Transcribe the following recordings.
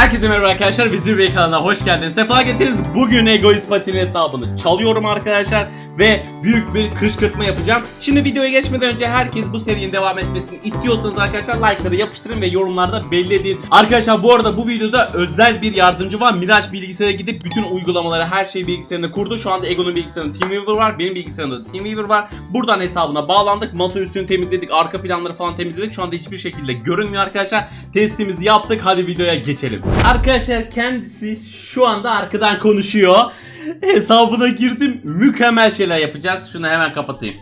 Herkese merhaba arkadaşlar. Vezir Bey kanalına hoş geldiniz. Sefa getiriniz. Bugün Egoist Patin hesabını çalıyorum arkadaşlar. Ve büyük bir kışkırtma yapacağım. Şimdi videoya geçmeden önce herkes bu serinin devam etmesini istiyorsanız arkadaşlar like'ları yapıştırın ve yorumlarda belli edin. Arkadaşlar bu arada bu videoda özel bir yardımcı var. Miraç bilgisayara gidip bütün uygulamaları her şeyi bilgisayarına kurdu. Şu anda Ego'nun bilgisayarında TeamViewer var. Benim bilgisayarımda da TeamViewer var. Buradan hesabına bağlandık. Masa üstünü temizledik. Arka planları falan temizledik. Şu anda hiçbir şekilde görünmüyor arkadaşlar. Testimizi yaptık. Hadi videoya geçelim. Arkadaşlar kendisi şu anda arkadan konuşuyor. Hesabına girdim. Mükemmel şeyler yapacağız. Şunu hemen kapatayım.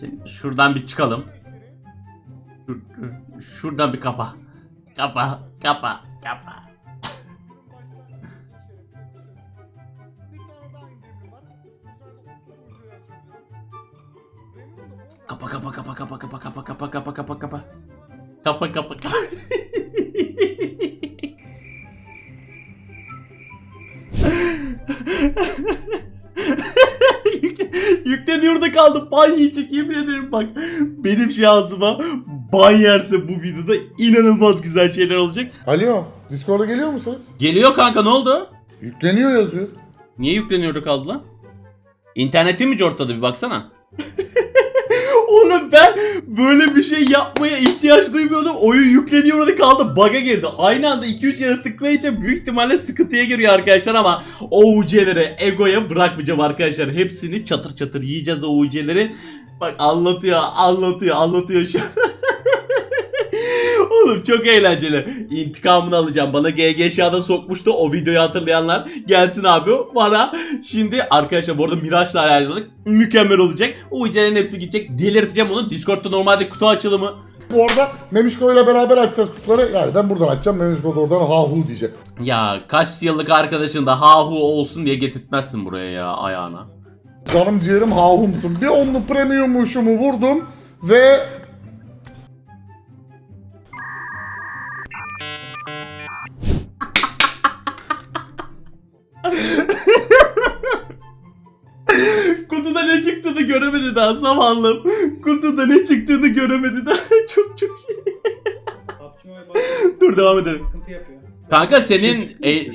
Şimdi şuradan bir çıkalım. Şur- Şuradan bir kapa. Kapa, kapa, kapa. Kapa kapa kapa kapa kapa kapa kapa kapa kapa kapa. Kapa kapa kapa. Yükle- Yükleniyorda kaldı. Ban yiyecek yemin ederim bak. Benim şansıma ban yerse bu videoda inanılmaz güzel şeyler olacak. Alo, Discord'a geliyor musunuz? Geliyor kanka ne oldu? Yükleniyor yazıyor. Niye yükleniyordu kaldı lan? İnternetin mi cortladı bir baksana. Oğlum ben böyle bir şey yapmaya ihtiyaç duymuyordum. Oyun yükleniyor orada kaldı. Bug'a girdi. Aynı anda 2-3 yere tıklayınca büyük ihtimalle sıkıntıya giriyor arkadaşlar ama o UC'leri Ego'ya bırakmayacağım arkadaşlar. Hepsini çatır çatır yiyeceğiz o UC'leri. Bak anlatıyor, anlatıyor, anlatıyor şu an. Oğlum çok eğlenceli. İntikamını alacağım. Bana GGŞ'da sokmuştu o videoyu hatırlayanlar. Gelsin abi bana. Şimdi arkadaşlar bu arada Miraç'la ayarladık. Mükemmel olacak. O UC'lerin hepsi gidecek. Delirteceğim onu. Discord'da normalde kutu açılımı. Bu arada Memişko ile beraber açacağız kutuları. Yani ben buradan açacağım, Memişko da oradan ha hu diyecek. Ya kaç yıllık arkadaşın da ha hu olsun diye getirtmezsin buraya ya ayağına. Canım ciğerim ha humsun. Bir onlu premium uşumu vurdum ve... çıktığını göremedi daha zavallım. Kutuda ne çıktığını göremedi daha. çok çok iyi. Dur devam edelim. sıkıntı yapıyor. Kanka senin e,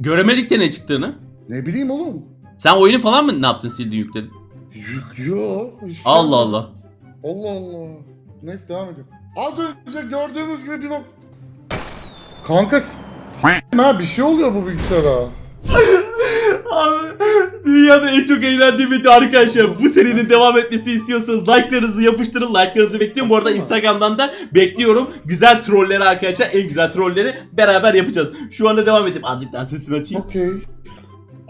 göremedik de ne çıktığını. Ne bileyim oğlum. Sen oyunu falan mı ne yaptın sildin yükledin? Yüklüyor. hiçbir şey Allah. Allah. Allah Allah. Neyse devam ediyorum. Az önce gördüğünüz gibi bir bak... Kanka s- s- ha bir şey oluyor bu bilgisayara. Abi dünyada en çok eğlendiğim video arkadaşlar. Bu serinin devam etmesini istiyorsanız like'larınızı yapıştırın. Like'larınızı bekliyorum. Bu arada Instagram'dan da bekliyorum. Güzel trolleri arkadaşlar. En güzel trolleri beraber yapacağız. Şu anda devam edeyim. Azıcık daha sesini açayım. Okey.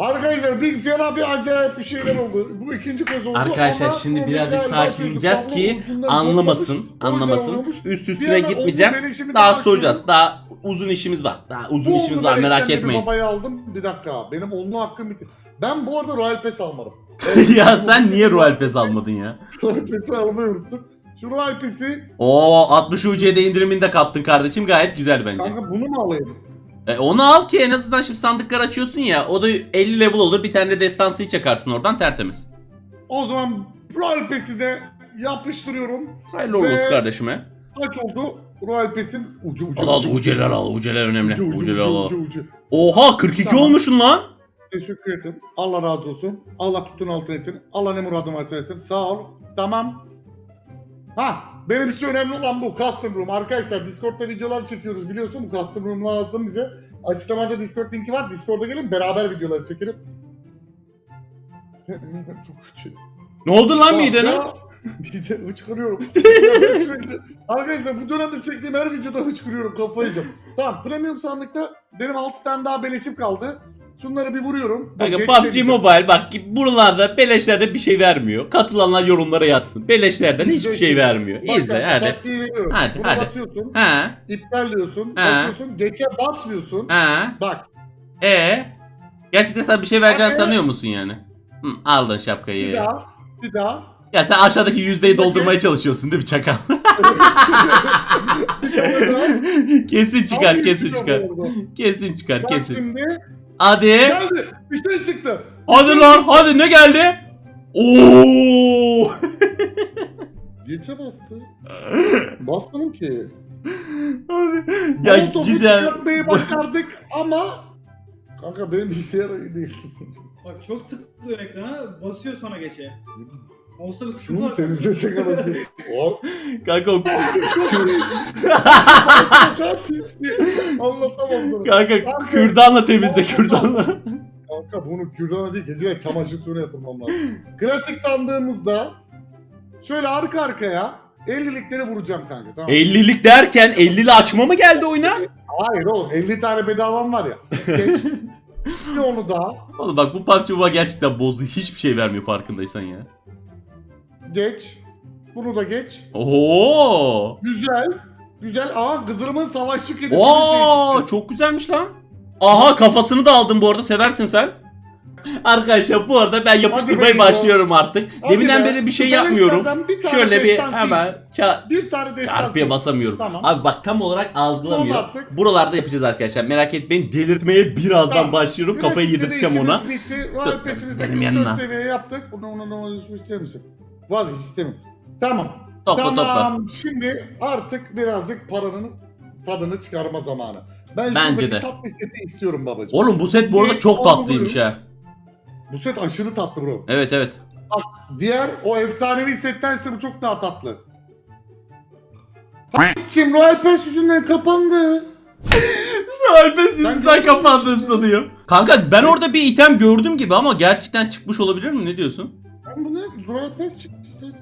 Arkadaşlar bilgisayara bir acayip bir şeyler oldu. Bu ikinci kez oldu Arkadaşlar ama şimdi birazcık sakinleyeceğiz ki anlamasın. Anlamasın. Üst üstüne gitmeyeceğim. Daha daha soracağız. Daha uzun işimiz var. Daha uzun Bu işimiz var merak etmeyin. Babayı aldım. Bir dakika. Benim onlu hakkım bitti. Ben bu arada Royal Pass almadım. ya sen niye Royal Pass almadın ya? Royal Pass'i almayı unuttum. Şu Royal Pass'i Oo 60 UC'de indirimini de kaptın kardeşim. Gayet güzel bence. kanka bunu mu alayım? E, onu al ki en azından şimdi sandıklar açıyorsun ya. O da 50 level olur. Bir tane de destansıyı çakarsın oradan tertemiz. O zaman Royal Pass'i de yapıştırıyorum. Hayırlı uğurlu olsun kardeşime. Kaç oldu? Royal Pass'in ucu ucu. Al al ucu, uceler al. Uceler önemli. ucu, ucu, Uceler ucu, al ucu, ucu. Oha 42 Tamam. olmuşsun lan. Teşekkür ederim. Allah razı olsun. Allah tuttuğun altın etsin. Allah ne muradın varsa versin. Sağ ol. Tamam. Ha benim için önemli olan bu. Custom Room. Arkadaşlar Discord'da videolar çekiyoruz biliyorsun. Bu Custom Room lazım bize. Açıklamada Discord linki var. Discord'a gelin beraber videolar çekelim. Midem çok kötü. Ne oldu lan midene? Mide ben sürekli- Arkadaşlar bu dönemde çektiğim her videoda hıçkırıyorum kafayı yiyeceğim. Tamam premium sandıkta benim 6 tane daha beleşim kaldı. Şunları bir vuruyorum. Bak, PUBG. Mobile bak buralarda beleşlerde bir şey vermiyor. Katılanlar yorumlara yazsın. Beleşlerden hiçbir şey şimdi. vermiyor. Bak, İzle hadi. Taktiği veriyorum. Hadi, Buna hadi. basıyorsun. Ha iptal diyorsun. Ha. Basıyorsun. Geçe basmıyorsun. ha. Bak. E Gerçekten sen bir şey vereceğini Hadi. sanıyor musun yani? Hı, aldın Bir şapkayı. daha. Bir daha. Ya sen aşağıdaki yüzdeyi doldurmaya çalışıyorsun değil mi çakal? bir kesin çıkar, kesin çıkar. Kesin çıkar, kesin. şimdi. Hadi. Geldi. Bir şey çıktı. Hadi lan, hadi ne geldi? Oo! Geçe bastı. Basmadım ki. Abi, ya Molotof'u cidden. çıkartmayı başardık ama Kanka benim bilgisayar iyi değil. Bak çok tıklıyor ekrana basıyor sonra geçe. Mouse'da bir sıkıntı Şunu var. temizlesek arası. O Kanka o- çok pis bir- Anlatamam sana. kanka kürdanla temizle kürdanla. Kanka bunu kürdana değil geceler çamaşır suyuna yatırmam lazım. Klasik sandığımızda şöyle arka arkaya 50'likleri vuracağım kanka tamam mı? 50'lik derken 50'li açma mı geldi oyuna? Hayır oğlum 50 tane bedavam var ya. Geç. bir onu daha. Oğlum bak bu PUBG Mobile gerçekten bozdu. Hiçbir şey vermiyor farkındaysan ya. Geç. Bunu da geç. Oho. Güzel. Güzel. Aa kızırımın savaşçı kedisi. Oo çok güzelmiş lan. Aha kafasını da aldım bu arada seversin sen. Arkadaşlar bu arada ben yapıştırmaya başlıyorum artık. Hadi Deminden be. beri bir şey Şu yapmıyorum. Bir Şöyle bir hemen ça Bir tane çarpıya basamıyorum. Tamam. Abi bak tam olarak algılamıyor. Buralarda yapacağız arkadaşlar. Merak etmeyin. Delirtmeye birazdan Tamam. başlıyorum. Kafayı Klasikte de yedirteceğim ona. Bitti. Benim 44 yanına. seviye yaptık. Bunu ona ona misin? Vazgeç istemiyorum. Tamam. Topla topla. tamam. Şimdi artık birazcık paranın tadını çıkarma zamanı. Ben Bence şuradaki de. tatlı seti istiyorum babacığım. Oğlum bu set bu arada çok on tatlıymış ha. Bu set aşırı tatlı bro. Evet evet. Diğer o efsanevi settense bu çok daha tatlı. Şimdi Royal Pass yüzünden kapandı. Alpes yüzünden kapandığını sanıyor. Kanka ben orada bir item gördüm gibi ama gerçekten çıkmış olabilir mi? Ne diyorsun? Lan bu ne? Royal Pass çıktı.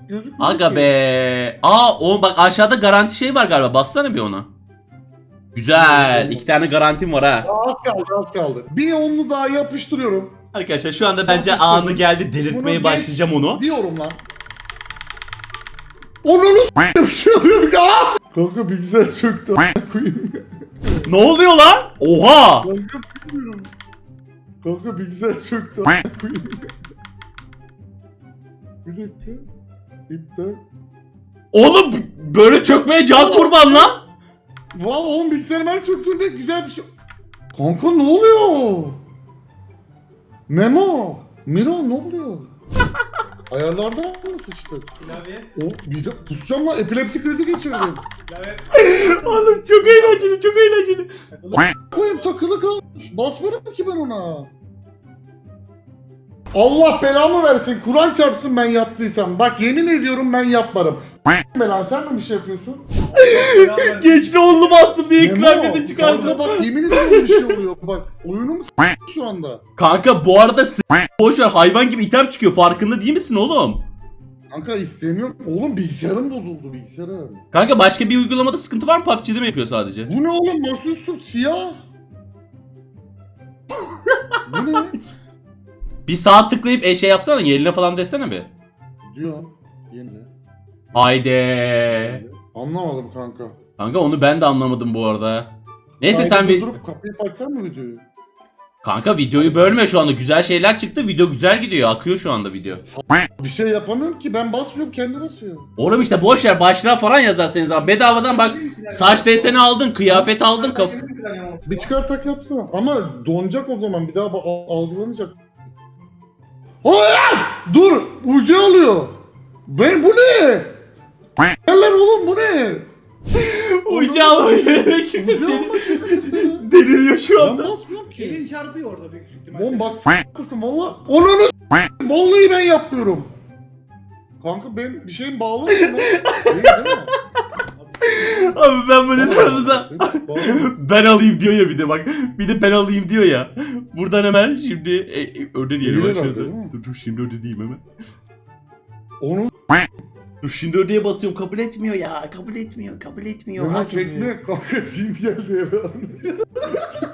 Gözükmüyor Aga ki. be. Aa o bak aşağıda garanti şey var galiba. Bassana bir ona. Güzel. iki tane garantim var ha. Az kaldı az kaldı. Bir onlu daha yapıştırıyorum. Arkadaşlar şu anda bence Yapıştırdım. anı geldi. Delirtmeye Bunu başlayacağım geç onu. Diyorum lan. Onunu şey oluyor ya. Kanka bilgisayar çöktü. koyayım. Ne oluyor lan? Oha! Kanka bilmiyorum. Kanka bilgisayar çöktü. koyayım. bir dakika. İptal. Oğlum böyle çökmeye can kurban lan. Valla oğlum bilgisayarım her çöktüğünde güzel bir şey. Kanka ne oluyor? Memo. Miro ne oluyor? Ayarlardan mı sıçtık? Klavye. O bir de pusacağım lan epilepsi krizi geçirdim. Klavye. Oğlum çok eğlenceli çok eğlenceli. Koyun takılı kalmış. Basmadım ki ben ona. Allah belamı versin. Kur'an çarpsın ben yaptıysam. Bak yemin ediyorum ben yapmadım. Belan sen mi bir şey yapıyorsun? Geçti onlu bastım diye kanka çıkardım. Bak yemin ediyorum bir şey oluyor. Bak oyunum şu anda. Kanka bu arada s- boş ver hayvan gibi item çıkıyor farkında değil misin oğlum? Kanka istemiyorum. Oğlum bilgisayarım bozuldu bilgisayarım. Kanka başka bir uygulamada sıkıntı var mı? PUBG'de mi yapıyor sadece? Bu ne oğlum masaüstü siyah. Bu ne? Bir saat tıklayıp e şey yapsana yerine falan desene bir. Diyor. Yeni. Haydi. Anlamadım kanka. Kanka onu ben de anlamadım bu arada. Neyse sen Kanka bir... Durup kapıyı açsan mı videoyu? Kanka videoyu bölme şu anda. Güzel şeyler çıktı. Video güzel gidiyor. Akıyor şu anda video. Bir şey yapamıyorum ki ben basmıyorum kendi basıyor. Oğlum işte boş ver başlığa falan yazarsanız abi. Bedavadan bak saç deseni aldın, kıyafet aldın, kaf Bir çıkar tak yapsana. Ama donacak o zaman bir daha algılanacak. Hayır! Dur! Ucu alıyor. Ben bu ne? Yerler oğlım bu ne? Ucu almayı deliriyor şu Ben anda. basmıyorum ki. Elin çarpıyor orada büyük ihtimalle. Oğlum bak s- mısın valla. Onu Vallahi ben yapmıyorum. Kanka ben bir şeyim bağlı mı? Değil, değil mi? Abi ben böyle Bağlı. ben alayım diyor ya bir de bak. Bir de ben alayım diyor ya. Buradan hemen şimdi e, e, öyle diyelim Eğilir aşağıda. değil mi? Dur dur şimdi öyle diyeyim hemen. Onu Dur şimdi ödeye basıyorum kabul etmiyor ya. Kabul etmiyor kabul etmiyor. Memo Açmıyor. çekme kanka cin geldi eve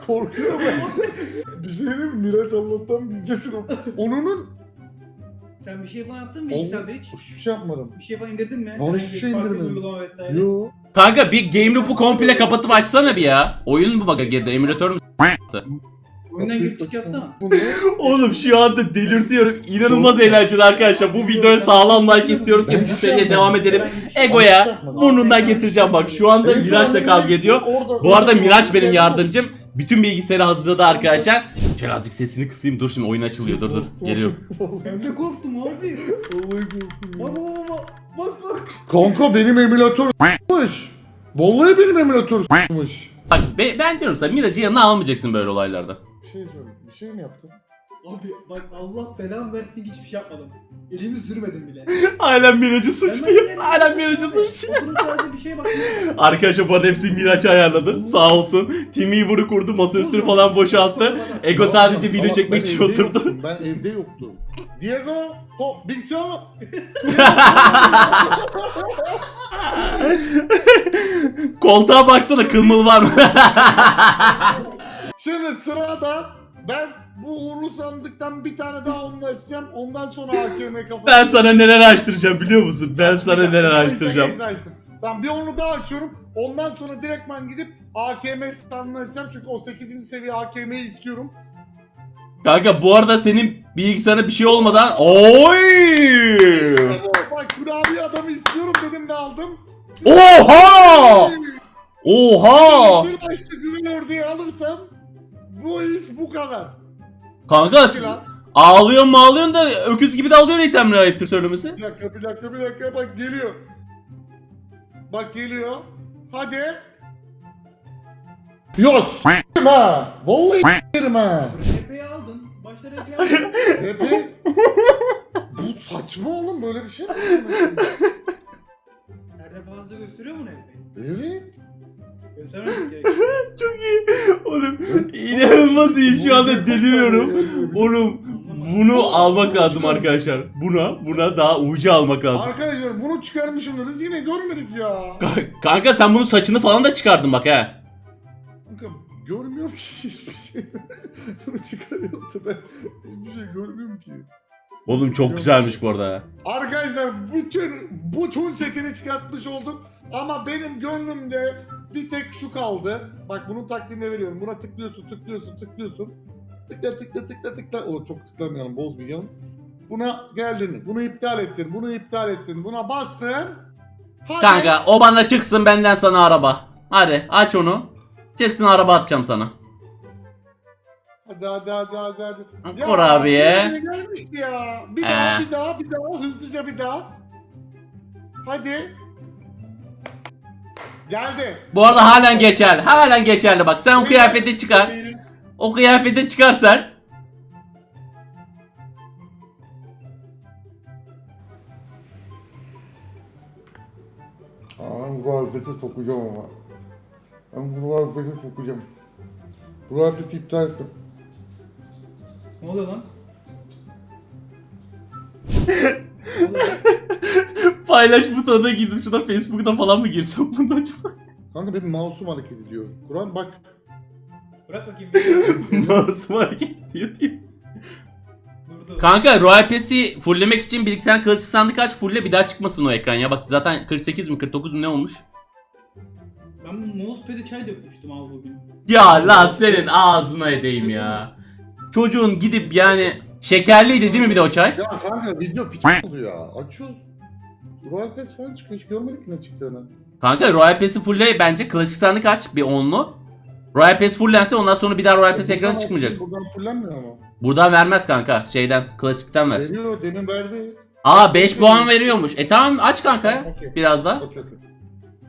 Korkuyorum ben. bir şey diyeyim mi? Miraç Allah'tan bizdesin. Onunun Sen bir şey falan yaptın mı bilgisayarda hiç? hiçbir şey yapmadım. Bir şey falan indirdin mi? Ben hiçbir şey Farklı bir indirmedim. uygulama vesaire. Yo. Kanka bir game loop'u komple kapatıp açsana bir ya. Oyun mu baka girdi? Emülatör mü? Oyundan gir çık yapsana. Bu ne? Oğlum şu anda delirtiyorum. İnanılmaz eğlenceli arkadaşlar. Bu videoya sağlam like istiyorum ki bu seriye devam edelim. Şey- Ego'ya burnundan getireceğim bak. Şu anda Miraç'la kavga ediyor. Bu arada Miraç benim yardımcım. Bütün bilgisayarı hazırladı arkadaşlar. Şöyle azıcık sesini kısayım. Dur şimdi oyun açılıyor. Dur dur. Geliyorum. Ben de korktum abi. Vallahi korktum ya. Bak bak bak. Kanka benim emülatör s**mış. Vallahi benim emülatör s**mış. Bak be- ben diyorum sana Miraç'ı yanına almayacaksın böyle olaylarda. Bir şey söyle. Bir şey mi yaptın? Abi bak Allah belamı versin hiçbir şey yapmadım. Elimi sürmedim bile. Halen Miraç'ı suçluyor. Ben- Halen Miraç'ı suçluyor. Oturup sadece bir şeye baktım. Arkadaşlar bu arada hepsini Miraç ayarladı. Sağ olsun. Timi bunu kurdu. Masaüstünü falan boşalttı. Ego sadece video çekmek ben için evde oturdu. yoktum, Ben evde yoktum. Diego, to, bilgisayar Koltuğa baksana kılmalı var mı? Şimdi sırada ben bu uğurlu sandıktan bir tane daha onunla açacağım. Ondan sonra AKM kafa. ben sana neler açtıracağım biliyor musun? Ben sana dakika, neler neyse, açtıracağım. neyse açtım. Tamam bir onu daha açıyorum. Ondan sonra direktman gidip AKM standını açacağım. Çünkü o 8. seviye AKM'yi istiyorum. Kanka bu arada senin bilgisayarına bir şey olmadan Oy! Bak kurabiye adamı istiyorum dedim ve aldım. Oha! Oha! Yeşil başlı güven ördeği alırsam bu iş bu kadar. Kanka ağlıyorsun mu ağlıyorsun da öküz gibi de alıyorsun itemleri ayıptır söylemesi. Bir dakika bir dakika bir dakika bak geliyor. Bak geliyor. Hadi. Yok s**tim ha. Vallahi s**tim ha. Aldın. Başta tepeyi aldın. Tepe. Bu saçma oğlum böyle bir şey mi? Her defasında gösteriyor mu tepeyi? evet. Göstermemek gerekiyor. Çok iyi. Oğlum inanılmaz iyi şu anda deliriyorum. Oğlum bunu almak lazım arkadaşlar. Buna buna daha ucu almak lazım. Arkadaşlar bunu çıkarmışım da biz yine görmedik ya. Ka- Kanka sen bunun saçını falan da çıkardın bak ha. Kanka görmüyorum ki hiçbir şey. bunu çıkarıyorsa ben hiçbir şey görmüyorum ki. Oğlum çok güzelmiş bu arada. Arkadaşlar bütün bütün setini çıkartmış olduk. Ama benim gönlümde bir tek şu kaldı. Bak bunun taktiğini veriyorum. Buna tıklıyorsun, tıklıyorsun, tıklıyorsun. Tıkla tıkla tıkla tıkla. Oğlum çok tıklamayalım, bozmayalım. Buna geldin, bunu iptal ettin, bunu iptal ettin, buna bastın. Hadi. Kanka o bana çıksın benden sana araba. Hadi aç onu. Çıksın araba atacağım sana. Hadi hadi hadi hadi hadi. Kurabiye. bir tane gelmişti ya. Bir Ee. daha, bir daha, bir daha, hızlıca bir daha. Hadi. Geldi. Bu arada halen geçerli. Halen geçerli bak. Sen o kıyafeti çıkar. O kıyafeti çıkar sen. Aa, ben bu alfete sokacağım ama. Ben bu alfete sokacağım. Bu alfeti iptal ettim. Ne oluyor lan? Ne oluyor lan? Paylaş butonuna girdim. Şurada Facebook'ta falan mı girsem bunu acaba? Kanka benim mouse'um hareket ediyor. Kur'an bak. Bırak bakayım. bir- Nasıl hareket ediyor diyor. Durdu. Kanka Royal Pass'i fulllemek için bir iki tane klasik sandık aç fulle bir daha çıkmasın o ekran ya. Bak zaten 48 mi 49 mu ne olmuş? Ben mousepad'e çay dökmüştüm abi bugün. Ya la senin ağzına edeyim ya. Çocuğun gidip yani şekerliydi değil mi bir de o çay? Ya kanka video piç oldu ya. Açıyoruz. Royal Pass falan çıkıyor. Hiç görmedik ne çıktığını. Kanka Royal Pass'i fulle bence klasik sandık aç bir onlu. Royal Pass fullense ondan sonra bir daha Royal Pass ekranı çıkmayacak. Buradan fullenmiyor ama. Buradan vermez kanka şeyden klasikten ver. Veriyor demin verdi. Aa 5 puan veriyormuş. E tamam aç kanka Okey. biraz da. Okey okey.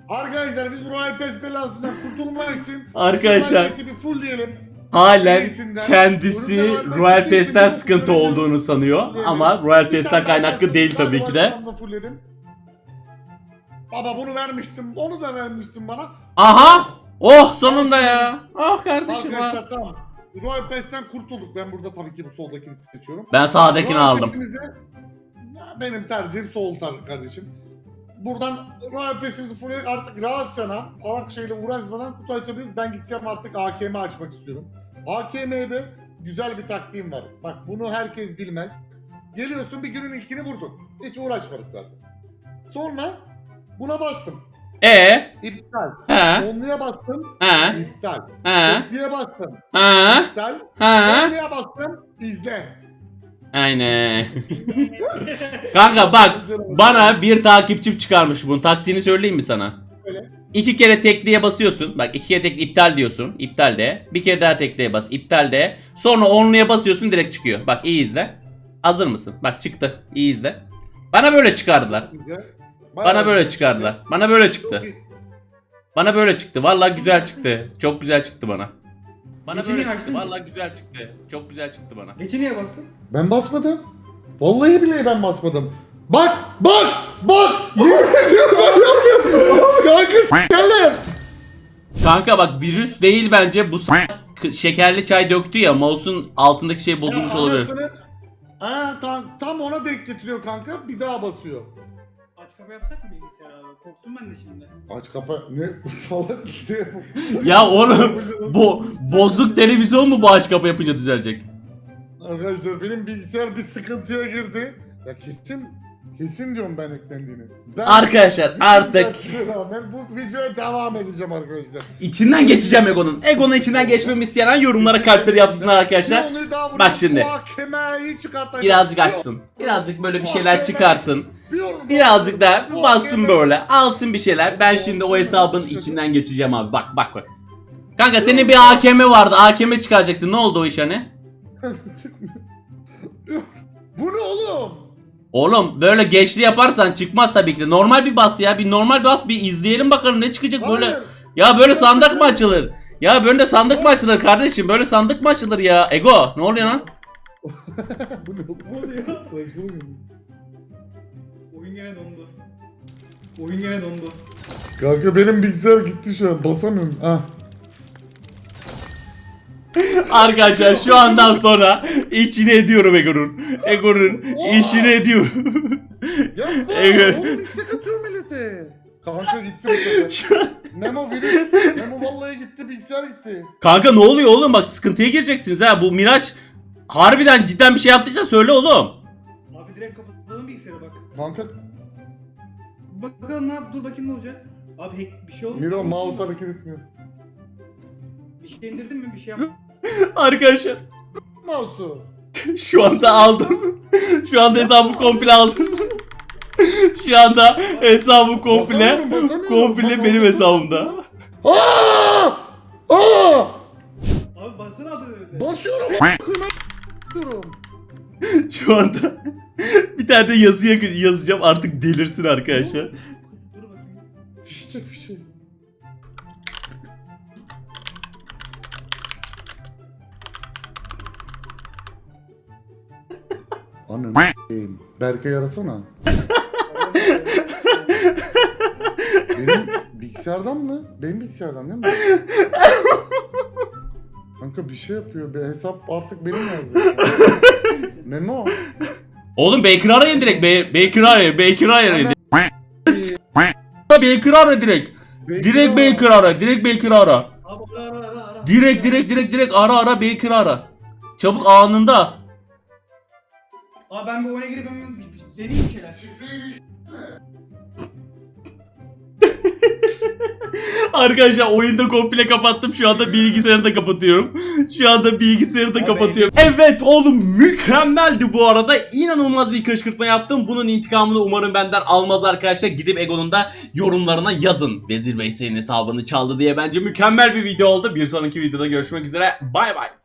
Arkadaşlar biz bu Royal Pass belasından kurtulmak için Arkadaşlar bir full diyelim. halen kendisi Royal Pass'ten sıkıntı olduğunu sanıyor ama Royal Pass'ten daha kaynaklı değil tabii ki de. Baba bunu vermiştim, onu da vermiştim bana. Aha! Oh sonunda ya. Ah kardeşim ha. Arkadaşlar tamam. Royal Pass'ten kurtulduk. Ben burada tabii ki bu soldakini seçiyorum. Ben sağdakini Royal aldım. Pass'imizi- Ya benim tercihim sol tar kardeşim. Buradan Royal Pass'imizi full artık rahatçana salak şeyle uğraşmadan kutu açabiliriz. Ben gideceğim artık AKM açmak istiyorum. AKM'de güzel bir taktiğim var. Bak bunu herkes bilmez. Geliyorsun bir günün ilkini vurdun. Hiç uğraşmadık zaten. Sonra buna bastım. E İptal. he Onluya bastım. he İptal. he Tekliğe bastım. he İptal. he. Onluya bastım. İzle. Aynen. Kanka bak bana bir takipçim çıkarmış bunun taktiğini söyleyeyim mi sana? Öyle. İki kere tekliğe basıyorsun. Bak iki kere tek iptal diyorsun. İptal de. Bir kere daha tekliğe bas. İptal de. Sonra onluya basıyorsun direkt çıkıyor. Bak iyi izle. Hazır mısın? Bak çıktı. İyi izle. Bana böyle çıkardılar. Güzel. Bana böyle çıkardılar. Bana böyle çıktı. Bana böyle çıktı. Vallahi güzel çıktı. Çok güzel çıktı bana. Bana Geçeni böyle açtın çıktı. mı? Vallahi güzel çıktı. Çok güzel çıktı bana. Geçe niye bastın? Ben basmadım. Vallahi billahi ben basmadım. Bak bak bak. Yemin ediyorum ben yapmıyorum. Kanka s**kerler. Kanka bak virüs değil bence bu s- k- şekerli çay döktü ya mouse'un altındaki şey bozulmuş Ya olabilir. anasını- Ha, tam, tam ona denk getiriyor kanka. Bir daha basıyor. Aç kapı yapsak mı bilgisayar abi? Korktum ben de şimdi. Aç kapa. Ne? Salak işte. Ya oğlum bu bozuk televizyon mu bu aç kapı yapınca düzelecek? Arkadaşlar benim bilgisayar bir sıkıntıya girdi. Ya kesin kesin diyorum ben eklendiğini. Ben Arkadaşlar bütün artık derslere rağmen bu videoya devam edeceğim arkadaşlar. içinden geçeceğim Ego'nun. Ego'nun içinden geçmemi isteyen yorumlara kalpleri yapsınlar arkadaşlar. Bir onu daha vurup Bak şimdi. Muhakemeyi çıkartayım. Birazcık açsın. Birazcık böyle bir şeyler çıkarsın. Birazcık da bassın böyle. Alsın bir şeyler. Ben şimdi o hesabın içinden geçeceğim abi. Bak bak bak. Kanka senin bir AKM vardı. AKM çıkaracaktın. Ne oldu o iş hani? Bu ne oğlum? Oğlum böyle geçli yaparsan çıkmaz tabii ki de. Normal bir bas ya. Bir normal bas bir izleyelim bakalım ne çıkacak böyle. Hayır. Ya böyle sandık mı açılır? Ya böyle sandık mı açılır kardeşim? Böyle sandık mı açılır ya? Ego ne oluyor lan? Bu ne oluyor? Oyun gene dondu. Oyun gene dondu. Kanka benim bilgisayar gitti şu an. Basamıyorum. Ah. Arkadaşlar şu andan sonra içine ediyorum Ego'nun. Ego'nun içine ediyorum. Yapma. Evet. Oğlum istek atıyor millete. Kanka gitti bu sefer. Memo virüs. Memo vallahi gitti. Bilgisayar gitti. Kanka ne oluyor oğlum? Bak sıkıntıya gireceksiniz ha. Bu Miraç harbiden cidden bir şey yaptıysa söyle oğlum. Abi direkt kapatalım bilgisayarı bak. Kanka Bak bakalım ne yap dur bakayım ne olacak. Abi hack bir şey oldu. Miro mouse hareket etmiyor. Bir şey indirdin mi bir şey yap. Arkadaşlar Mouse'u. şu anda aldım. şu anda hesabı komple aldım. şu anda hesabı komple Basamıyorum, basamıyorum. komple benim hesabımda. Aa! Aa! Abi bassana altı dedi. Basıyorum. Basıyorum. Şu anda bir tane de yazı yak- yazacağım artık delirsin arkadaşlar. Dur bakayım. Fişecek fişecek. Anne n***eyim. Berke arasana. Benim bilgisayardan mı? Benim bilgisayardan değil mi? Kanka bir şey yapıyor. Bir hesap artık benim yazdı. Memo. Oğlum Baker'ı arayın direkt. Be Baker'ı arayın. Baker'ı arayın. Baker'ı ara direkt. Direkt Baker'ı ara. Direkt Baker'ı ara. Abi ara ara ara ara. Direkt direkt direkt direkt ara ara Baker'ı ara. Çabuk anında. Abi ben bir oyuna girip hemen bir- bir- deneyeyim bir şeyler. Arkadaşlar oyunda komple kapattım. Şu anda bilgisayarı da kapatıyorum. Şu anda bilgisayarı da kapatıyorum. Evet oğlum mükemmeldi bu arada. İnanılmaz bir kışkırtma yaptım. Bunun intikamını umarım benden almaz arkadaşlar. Gidip Ego'nun da yorumlarına yazın. Vezir Bey senin hesabını çaldı diye bence mükemmel bir video oldu. Bir sonraki videoda görüşmek üzere. Bay bay.